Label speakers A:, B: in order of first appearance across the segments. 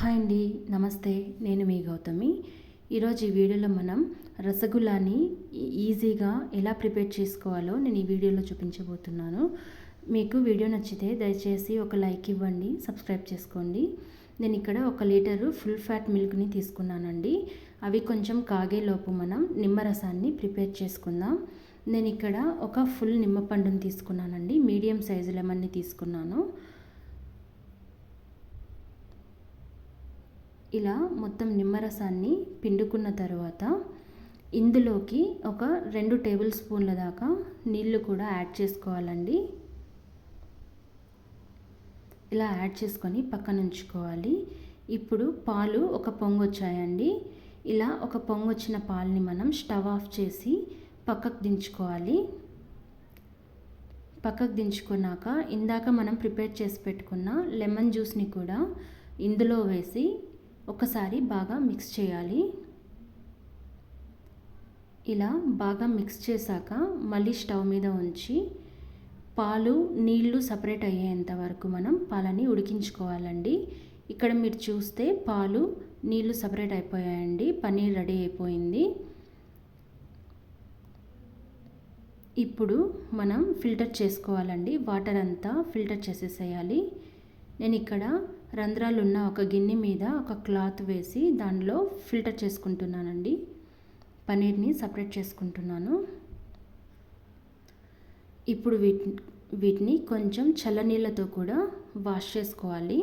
A: Hi అండి నమస్తే నేను మీ గౌతమి. ఈరోజు ఈ వీడియోలో మనం రసగుల్లాని ఈజీగా ఎలా ప్రిపేర్ చేసుకోవాలో నేను ఈ వీడియోలో చూపించబోతున్నాను. మీకు వీడియో నచ్చితే దయచేసి ఒక లైక్ ఇవ్వండి సబ్స్క్రైబ్ చేసుకోండి. నేను ఇక్కడ ఒక లీటరు ఫుల్ ఫ్యాట్ మిల్క్ని తీసుకున్నానండి. అవి కొంచెం కాగేలోపు మనం నిమ్మరసాన్ని ప్రిపేర్ చేసుకుందాం. నేను ఇక్కడ ఒక ఫుల్ నిమ్మపండుని తీసుకున్నానండి మీడియం సైజు లెమన్ని తీసుకున్నాను. ఇలా మొత్తం నిమ్మరసాన్ని పిండుకున్న తర్వాత ఇందులోకి ఒక రెండు టేబుల్ స్పూన్ల దాకా నీళ్ళు కూడా యాడ్ చేసుకోవాలండి. ఇలా యాడ్ చేసుకొని పక్కన ఉంచుకోవాలి. ఇప్పుడు పాలు ఒక పొంగు వచ్చాయండి. ఇలా ఒక పొంగు వచ్చిన పాలని మనం స్టవ్ ఆఫ్ చేసి పక్కకు దించుకోవాలి. పక్కకు దించుకున్నాక ఇందాక మనం ప్రిపేర్ చేసి పెట్టుకున్న లెమన్ జ్యూస్ని కూడా ఇందులో వేసి ఒకసారి బాగా మిక్స్ చేయాలి. ఇలా బాగా మిక్స్ చేశాక మళ్ళీ స్టవ్ మీద ఉంచి పాలు నీళ్ళు సపరేట్ అయ్యేంత వరకు మనం పాలని ఉడికించుకోవాలండి. ఇక్కడ మీరు చూస్తే పాలు నీళ్ళు సపరేట్ అయిపోయాయండి. పన్నీర్ రెడీ అయిపోయింది. ఇప్పుడు మనం ఫిల్టర్ చేసుకోవాలండి. వాటర్ అంతా ఫిల్టర్ చేసేసేయాలి. నేను ఇక్కడ రంధ్రాలున్న ఒక గిన్నె మీద ఒక క్లాత్ వేసి దానిలో ఫిల్టర్ చేసుకుంటున్నానండి. పనీర్ని సపరేట్ చేసుకుంటున్నాను. ఇప్పుడు వీటి వీటిని కొంచెం చల్లనీళ్ళతో కూడా వాష్ చేసుకోవాలి.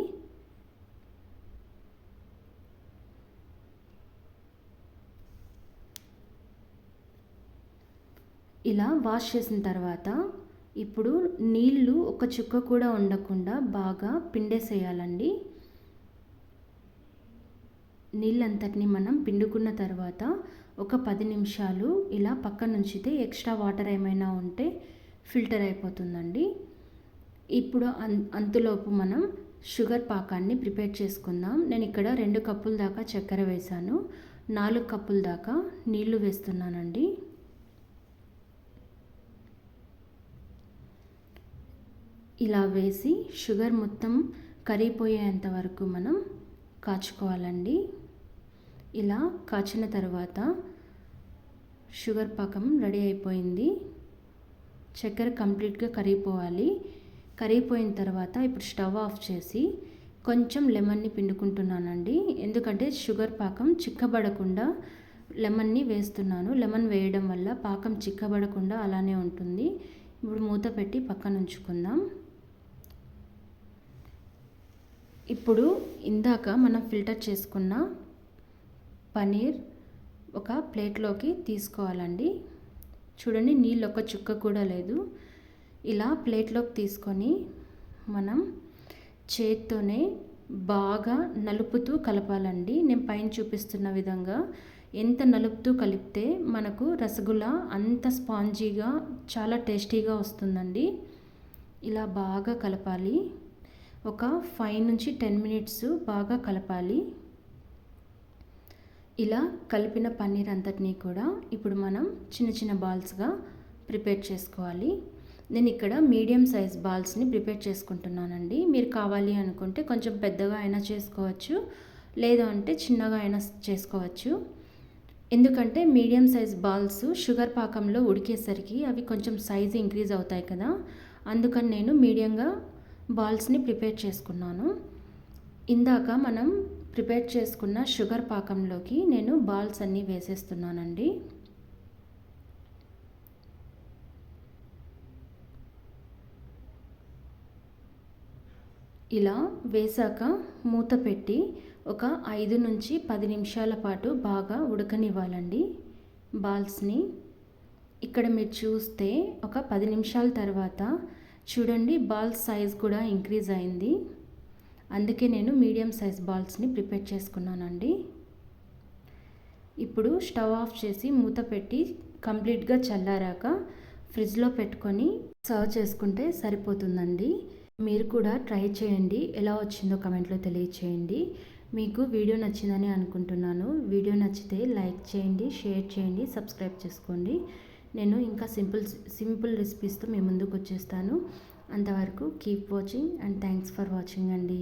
A: ఇలా వాష్ చేసిన తర్వాత ఇప్పుడు నీళ్ళు ఒక చుక్క కూడా ఉండకుండా బాగా పిండేసేయాలండి. నీళ్ళంతటిని మనం పిండుకున్న తర్వాత ఒక పది నిమిషాలు ఇలా పక్కన ఉంచితే ఎక్స్ట్రా వాటర్ ఏమైనా ఉంటే ఫిల్టర్ అయిపోతుందండి. ఇప్పుడు అన్ అంతలోపు మనం షుగర్ పాకాన్ని ప్రిపేర్ చేసుకుందాం. నేను ఇక్కడ రెండు కప్పుల దాకా చక్కెర వేశాను. నాలుగు కప్పుల దాకా నీళ్ళు వేస్తున్నానండి. ఇలా వేసి షుగర్ మొత్తం కరిగిపోయేంత వరకు మనం కాచుకోవాలండి. ఇలా కాచిన తర్వాత షుగర్ పాకం రెడీ అయిపోయింది. చక్కెర కంప్లీట్గా కరిగిపోవాలి. కరిగిపోయిన తర్వాత ఇప్పుడు స్టవ్ ఆఫ్ చేసి కొంచెం లెమన్ని పిండుకుంటున్నానండి. ఎందుకంటే షుగర్ పాకం చిక్కబడకుండా లెమన్ని వేస్తున్నాను. లెమన్ వేయడం వల్ల పాకం చిక్కబడకుండా అలానే ఉంటుంది. ఇప్పుడు మూత పెట్టి పక్కన ఉంచుకుందాం. ఇప్పుడు ఇందాక మనం ఫిల్టర్ చేసుకున్న పనీర్ ఒక ప్లేట్లోకి తీసుకోవాలండి. చూడండి నీళ్ళు ఒక చుక్క కూడా లేదు. ఇలా ప్లేట్లోకి తీసుకొని మనం చేత్తోనే బాగా నలుపుతూ కలపాలండి. నేను పైన చూపిస్తున్న విధంగా ఎంత నలుపుతూ కలిపితే మనకు రసగుల్లా అంత స్పాంజీగా చాలా టేస్టీగా వస్తుందండి. ఇలా బాగా కలపాలి. ఒక ఫైవ్ నుంచి టెన్ మినిట్స్ బాగా కలపాలి. ఇలా కలిపిన పన్నీర్ అంతటినీ కూడా ఇప్పుడు మనం చిన్న చిన్న బాల్స్గా ప్రిపేర్ చేసుకోవాలి. నేను ఇక్కడ మీడియం సైజ్ బాల్స్ని ప్రిపేర్ చేసుకుంటున్నానండి. మీరు కావాలి అనుకుంటే కొంచెం పెద్దగా అయినా చేసుకోవచ్చు లేదు అంటే చిన్నగా అయినా చేసుకోవచ్చు. ఎందుకంటే మీడియం సైజ్ బాల్స్ షుగర్ పాకంలో ఉడికేసరికి అవి కొంచెం సైజు ఇంక్రీజ్ అవుతాయి కదా. అందుకని నేను మీడియంగా బాల్స్ని ప్రిపేర్ చేసుకున్నాను. ఇందాక మనం ప్రిపేర్ చేసుకున్న షుగర్ పాకంలోకి నేను బాల్స్ అన్నీ వేసేస్తున్నానండి. ఇలా వేసాక మూత పెట్టి ఒక ఐదు నుంచి పది నిమిషాల పాటు బాగా ఉడకనివ్వాలండి బాల్స్ని. ఇక్కడ మీరు చూస్తే ఒక పది నిమిషాల తర్వాత చూడండి బాల్స్ సైజ్ కూడా ఇంక్రీజ్ అయింది. అందుకే నేను మీడియం సైజ్ బాల్స్ని ప్రిపేర్ చేసుకున్నానండి. ఇప్పుడు స్టవ్ ఆఫ్ చేసి మూత పెట్టి కంప్లీట్గా చల్లారాక ఫ్రిడ్జ్లో పెట్టుకొని సర్వ్ చేసుకుంటే సరిపోతుందండి. మీరు కూడా ట్రై చేయండి. ఎలా వచ్చిందో కమెంట్లో తెలియచేయండి. మీకు వీడియో నచ్చిందని అనుకుంటున్నాను. వీడియో నచ్చితే లైక్ చేయండి షేర్ చేయండి సబ్స్క్రైబ్ చేసుకోండి. నేను ఇంకా సింపుల్ సింపుల్ రెసిపీస్తో మీ ముందుకు వచ్చేస్తాను. అంతవరకు keep watching and thanks for watching అండి.